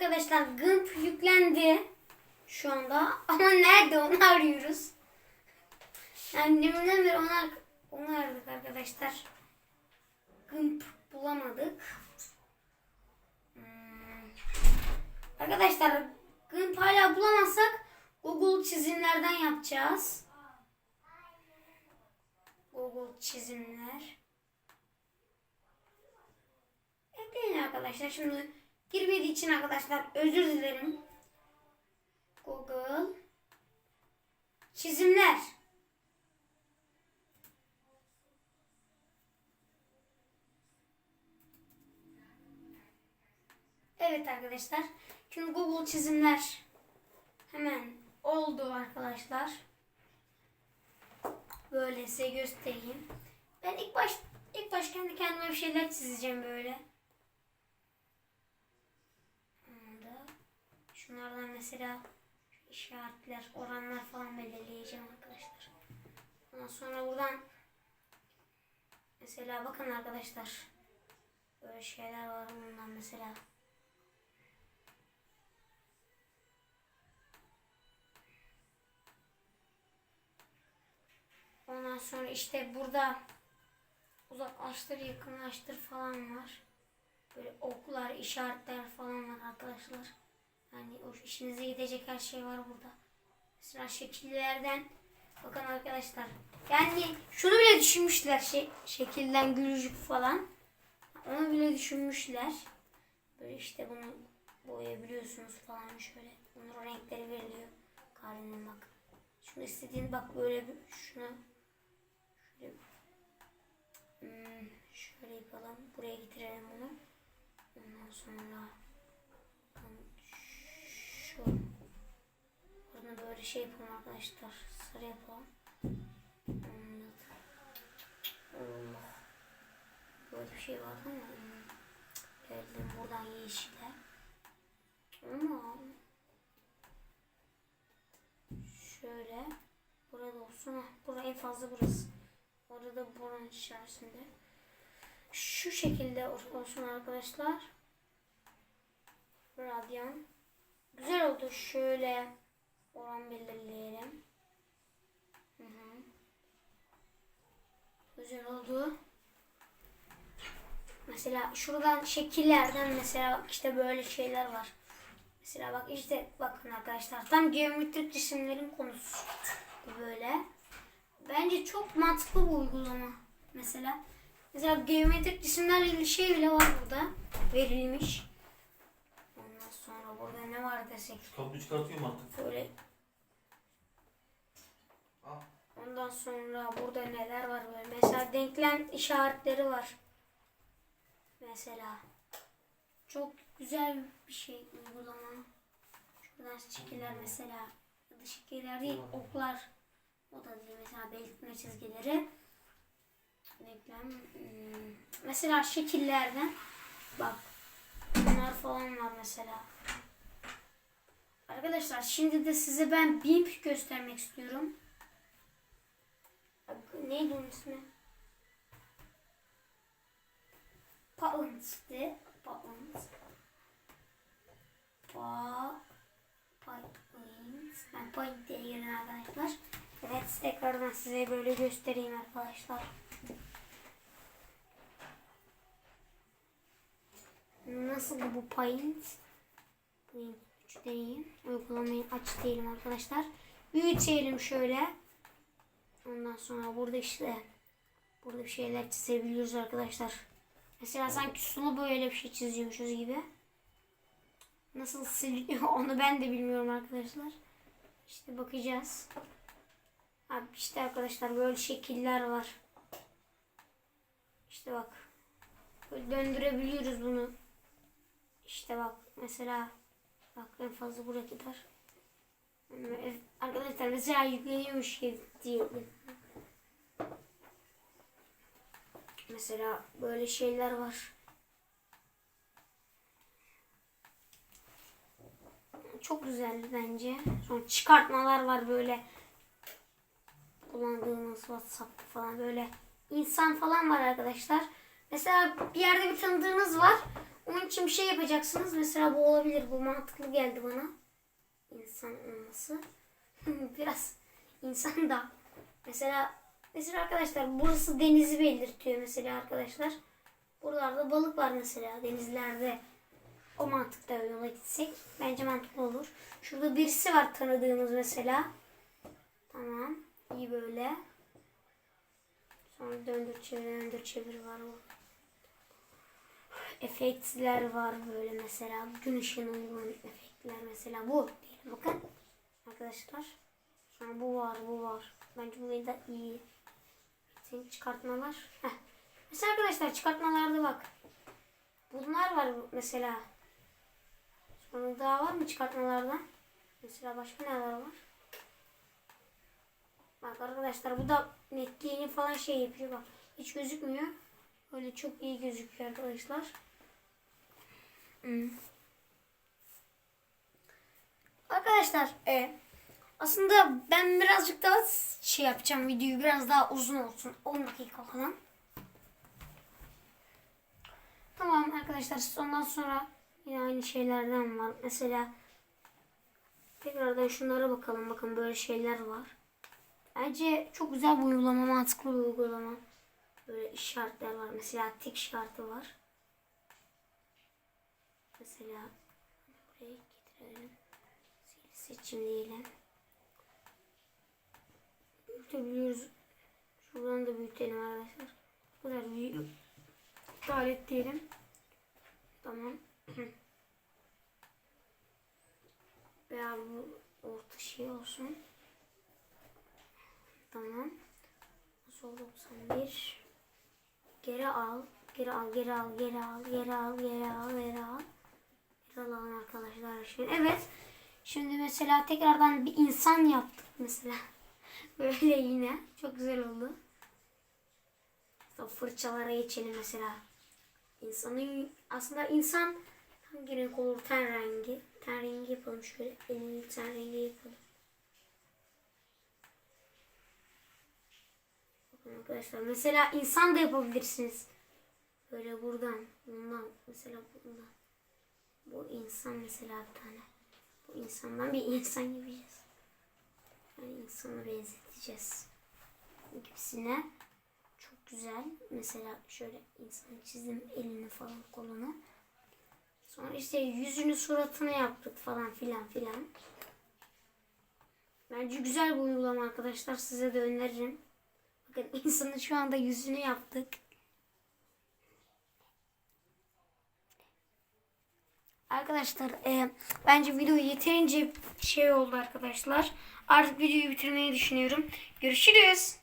arkadaşlar GIMP yüklendi şu anda ama nerede onu arıyoruz. Yani deminden beri onu, onu aradık arkadaşlar. GIMP bulamadık. Hmm. Arkadaşlar GIMP hala bulamazsak Google çizimlerden yapacağız. Google çizimler. Ekleyin arkadaşlar. Şimdi girmediği için arkadaşlar özür dilerim. Google çizimler. Evet arkadaşlar. Şimdi Google çizimler hemen oldu arkadaşlar. Böyle size göstereyim. Ben ilk baş ilk baş kendi kendime bir şeyler çizeceğim böyle. Burada şunlardan mesela işaretler, oranlar falan belirleyeceğim arkadaşlar. Ondan sonra buradan mesela bakın arkadaşlar böyle şeyler var bundan mesela. Ondan sonra işte burada uzaklaştır, yakınlaştır falan var. Böyle oklar, işaretler falan var arkadaşlar. Yani o işinize gidecek her şey var burada. Mesela şekillerden bakın arkadaşlar. Yani şunu bile düşünmüşler şey, şekilden gülücük falan. Onu bile düşünmüşler. Böyle işte bunu boyayabiliyorsunuz falan şöyle. Bunun renkleri veriliyor. Karenin bak. Şunu istediğin bak böyle bir şunu şöyle hmm, şöyle yapalım. Buraya getirelim bunu. Ondan sonra bakın şu bunu böyle şey yapalım arkadaşlar. Sarı yapalım. Allah. Böyle bir şey var ama geldim buradan yeşile. Ama şöyle burada olsun. Heh, Burada en fazla burası. Orada buranın içerisinde. Şu şekilde olsun arkadaşlar. Radyan. Güzel oldu. Şöyle oran belirleyelim. Hı hı. Güzel oldu. Mesela şuradan şekillerden mesela bak işte böyle şeyler var. Mesela bak işte bakın arkadaşlar tam geometrik cisimlerin konusu böyle. Bence çok mantıklı bu uygulama. Mesela mesela geometrik cisimlerle ilgili şey bile var burada verilmiş. Ondan sonra burada ne var desek Kapıyı çıkartıyorum artık. böyle Al. Ondan sonra burada neler var böyle. Mesela denklem işaretleri var. Mesela. Çok güzel bir şey uygulama. Şuradan şekiller mesela. Şekiller değil oklar. O da değil mesela belirtme çizgileri. Denklem. hmm, Mesela şekillerden bak. Bunlar falan var mesela. Arkadaşlar şimdi de size ben BIMP göstermek istiyorum. Neydi onun ismi? Paunts'ti. Paunts. Pa Paunts. Ben Paint diye girin arkadaşlar. Evet tekrardan size böyle göstereyim arkadaşlar. Nasıl bu? Paint 3 deneyim. Uygulamayı aç diyelim arkadaşlar. Büyütelim şöyle. Ondan sonra burada işte burada bir şeyler çizebiliyoruz arkadaşlar. Mesela sanki sulu böyle bir şey çiziyormuşuz gibi. Nasıl siliniyor onu ben de bilmiyorum arkadaşlar. İşte bakacağız. Abi işte arkadaşlar böyle şekiller var. İşte bak. Böyle döndürebiliyoruz bunu. İşte bak mesela bak en fazla buraya kadar. Mesela yükleniyormuş diyelim. Mesela böyle şeyler var. Çok güzeldi bence. Sonra çıkartmalar var böyle. Kullandığımız WhatsApp falan böyle. insan falan var arkadaşlar. Mesela bir yerde bir tanıdığınız var. Onun için bir şey yapacaksınız. Mesela bu olabilir. Bu mantıklı geldi bana. İnsan olması. Biraz insan da. Mesela mesela arkadaşlar burası denizi belirtiyor mesela arkadaşlar. Buralarda balık var mesela denizlerde. O mantıkta yola gitsek bence mantıklı olur. Şurada birisi var tanıdığımız mesela. Tamam. iyi böyle. Sonra döndür çevir döndür çevir var o. Efektler var böyle mesela. Gün ışığına uygun efektler mesela bu. Bakın arkadaşlar. Sonra bu var bu var. Bence bu da iyi. Senin çıkartmalar. Heh. Mesela arkadaşlar çıkartmalarda bak. Bunlar var mesela. Sonra daha var mı çıkartmalardan? Mesela başka neler var? Bak arkadaşlar bu da netliğini falan şey yapıyor bak. Hiç gözükmüyor. Böyle çok iyi gözüküyor arkadaşlar. Hmm. Arkadaşlar e, aslında ben birazcık daha şey yapacağım videoyu biraz daha uzun olsun. 10 dakika falan. Tamam arkadaşlar ondan sonra yine aynı şeylerden var. Mesela tekrardan şunlara bakalım. Bakın böyle şeyler var. Bence çok güzel bir uygulama, mantıklı bir uygulama. Böyle işaretler var. Mesela tik şartı var. Mesela. Sil seçim diyelim. Büyütebiliyoruz. Şuradan da büyütelim arkadaşlar. Bu kadar büyük. İptal et diyelim. Tamam. Veya bu orta şey olsun. Tamam. Sol 91. Geri al. Geri al, geri al, geri al, geri al, geri al, geri al. Geri alalım arkadaşlar. Şimdi evet. Şimdi mesela tekrardan bir insan yaptık mesela. Böyle yine. Çok güzel oldu. Fırçalara geçelim mesela. İnsanın aslında insan hangi renk olur? Ten rengi. Ten rengi yapalım şöyle. Elini ten rengi yapalım. Bakın arkadaşlar mesela insan da yapabilirsiniz. Böyle buradan, bundan, mesela bundan. Bu insan mesela bir tane. Bu insandan bir insan yapacağız. Yani insanı benzeteceğiz. Gibisine. Çok güzel. Mesela şöyle insan çizdim elini falan kolunu. Sonra işte yüzünü suratını yaptık falan filan filan. Bence güzel bir uygulama arkadaşlar. Size de öneririm. Bakın insanın şu anda yüzünü yaptık. Arkadaşlar e, bence video yeterince şey oldu arkadaşlar. Artık videoyu bitirmeyi düşünüyorum. Görüşürüz.